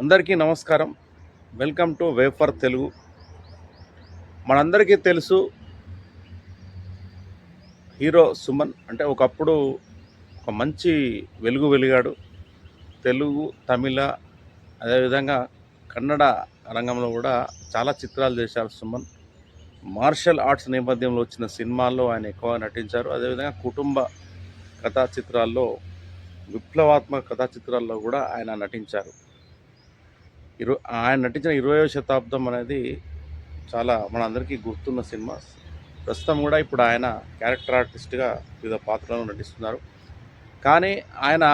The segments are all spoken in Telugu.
అందరికీ నమస్కారం. వెల్కమ్ టు వేఫర్ తెలుగు మనందరికీ తెలుసు హీరో సుమన్. అంటే ఒకప్పుడు ఒక మంచి వెలుగు వెలిగాడు. తెలుగు తమిళ అదేవిధంగా కన్నడ రంగంలో కూడా చాలా చిత్రాలు చేశారు సుమన్. మార్షల్ ఆర్ట్స్ నేపథ్యంలో వచ్చిన సినిమాల్లో ఆయన ఎక్కువ నటించారు. అదేవిధంగా కుటుంబ కథా చిత్రాల్లో విప్లవాత్మక కథా చిత్రాల్లో కూడా ఆయన నటించారు. ఇరు ఆయన నటించిన ఇరవయో శతాబ్దం అనేది చాలా మనందరికీ గుర్తున్న సినిమా. ప్రస్తుతం కూడా ఇప్పుడు ఆయన క్యారెక్టర్ ఆర్టిస్ట్గా వివిధ పాత్రలను నటిస్తున్నారు. కానీ ఆయన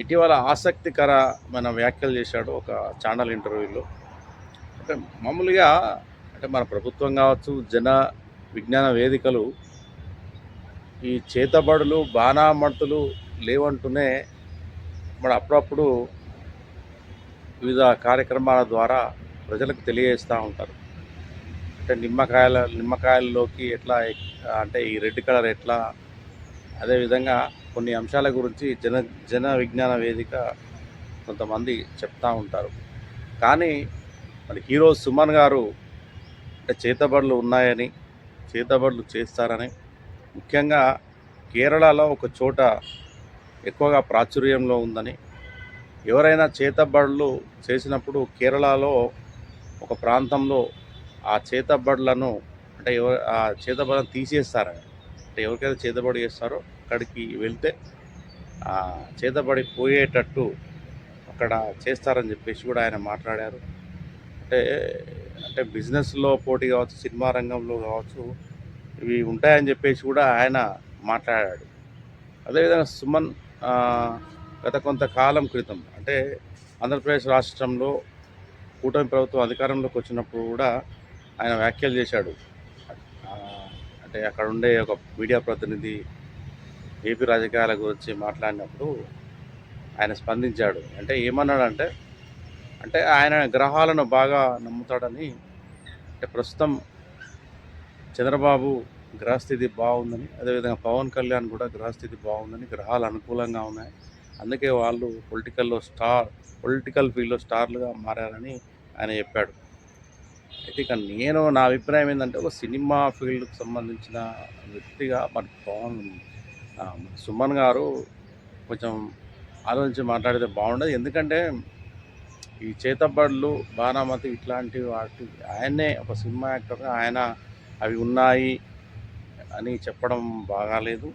ఇటీవల ఆసక్తికరమైన వ్యాఖ్యలు చేశాడు ఒక ఛానల్ ఇంటర్వ్యూలో. అంటే మామూలుగా అంటే మన ప్రభుత్వం కావచ్చు జన విజ్ఞాన వేదికలు ఈ చేతబడులు బాణామర్తులు లేవంటూనే మరి అప్పుడప్పుడు వివిధ కార్యక్రమాల ద్వారా ప్రజలకు తెలియజేస్తూ ఉంటారు. అంటే నిమ్మకాయల నిమ్మకాయల్లోకి ఎట్లా అంటే ఈ రెడ్ కలర్ ఎట్లా అదేవిధంగా కొన్ని అంశాల గురించి జన జన విజ్ఞాన వేదిక కొంతమంది చెప్తూ ఉంటారు. కానీ మరి హీరో సుమన్ గారు అంటే చేతబడులు ఉన్నాయని చేతబడులు చేస్తారని ముఖ్యంగా కేరళలో ఒక చోట ఎక్కువగా ప్రాచుర్యంలో ఉందని ఎవరైనా చేతబడులు చేసినప్పుడు కేరళలో ఒక ప్రాంతంలో ఆ చేతబడులను అంటే ఎవరు ఆ చేతబడులను తీసేస్తారని. అంటే ఎవరికైతే చేతబడి చేస్తారో అక్కడికి వెళ్తే ఆ చేతబడి పోయేటట్టు అక్కడ చేస్తారని చెప్పేసి కూడా ఆయన మాట్లాడారు. అంటే అంటే బిజినెస్లో పోటీ కావచ్చు సినిమా రంగంలో కావచ్చు ఇవి ఉంటాయని చెప్పేసి కూడా ఆయన మాట్లాడాడు. అదేవిధంగా సుమన్ గత కొంతకాలం క్రితం అంటే ఆంధ్రప్రదేశ్ రాష్ట్రంలో కూటమి ప్రభుత్వం అధికారంలోకి వచ్చినప్పుడు కూడా ఆయన వ్యాఖ్యలు చేశాడు. అంటే అక్కడ ఉండే ఒక మీడియా ప్రతినిధి ఏపీ రాజకీయాల గురించి మాట్లాడినప్పుడు ఆయన స్పందించాడు. అంటే ఏమన్నాడంటే అంటే ఆయన గ్రహాలను బాగా నమ్ముతాడని అంటే ప్రస్తుతం చంద్రబాబు గ్రహస్థితి బాగుందని అదేవిధంగా పవన్ కళ్యాణ్ కూడా గ్రహస్థితి బాగుందని గ్రహాలు అనుకూలంగా ఉన్నాయి. అందుకే వాళ్ళు పొలిటికల్లో స్టార్ పొలిటికల్ ఫీల్డ్లో స్టార్లుగా మారారని ఆయన చెప్పాడు. అయితే ఇక నేను నా అభిప్రాయం ఏంటంటే ఒక సినిమా ఫీల్డ్కి సంబంధించిన వ్యక్తిగా మరి పవన్ సుమన్ గారు కొంచెం ఆలోచించి మాట్లాడితే బాగుండదు. ఎందుకంటే ఈ చేతబడులు బాణామతి ఇట్లాంటి వాటి ఆయనే ఒక సినిమా యాక్టర్గా ఆయన అవి ఉన్నాయి అని చెప్పడం బాగాలేదు.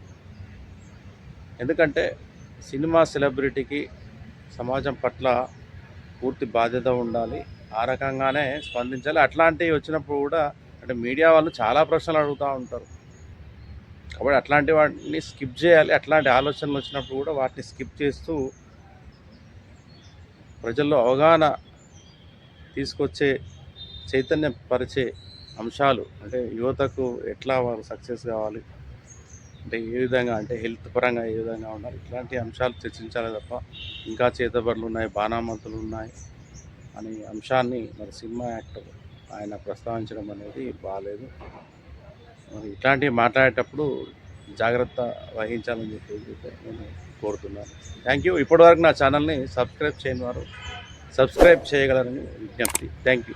ఎందుకంటే సినిమా సెలబ్రిటీకి సమాజం పట్ల పూర్తి బాధ్యత ఉండాలి. ఆ రకంగానే స్పందించాలి. అట్లాంటివి వచ్చినప్పుడు కూడా అంటే మీడియా వాళ్ళు చాలా ప్రశ్నలు అడుగుతూ ఉంటారు. కాబట్టి అట్లాంటి వాటిని స్కిప్ చేయాలి. అట్లాంటి ఆలోచనలు వచ్చినప్పుడు కూడా వాటిని స్కిప్ చేస్తూ ప్రజల్లో అవగాహన తీసుకొచ్చే చైతన్యపరిచే అంశాలు అంటే యువతకు ఎట్లా వారు సక్సెస్ కావాలి అంటే ఏ విధంగా అంటే హెల్త్ పరంగా ఏ విధంగా ఉండాలి ఇట్లాంటి అంశాలు చర్చించాలి తప్ప ఇంకా చేతబడులు ఉన్నాయి బాణామంతులు ఉన్నాయి అనే అంశాన్ని మరి సినిమా యాక్టర్ ఆయన ప్రస్తావించడం అనేది బాగాలేదు మరి ఇట్లాంటివి మాట్లాడేటప్పుడు జాగ్రత్త వహించాలని చెప్పి నేను కోరుతున్నాను. థ్యాంక్ యూ ఇప్పటివరకు నా ఛానల్ని సబ్స్క్రైబ్ చేయని వారు సబ్స్క్రైబ్ చేయగలరని విజ్ఞప్తి. Thank you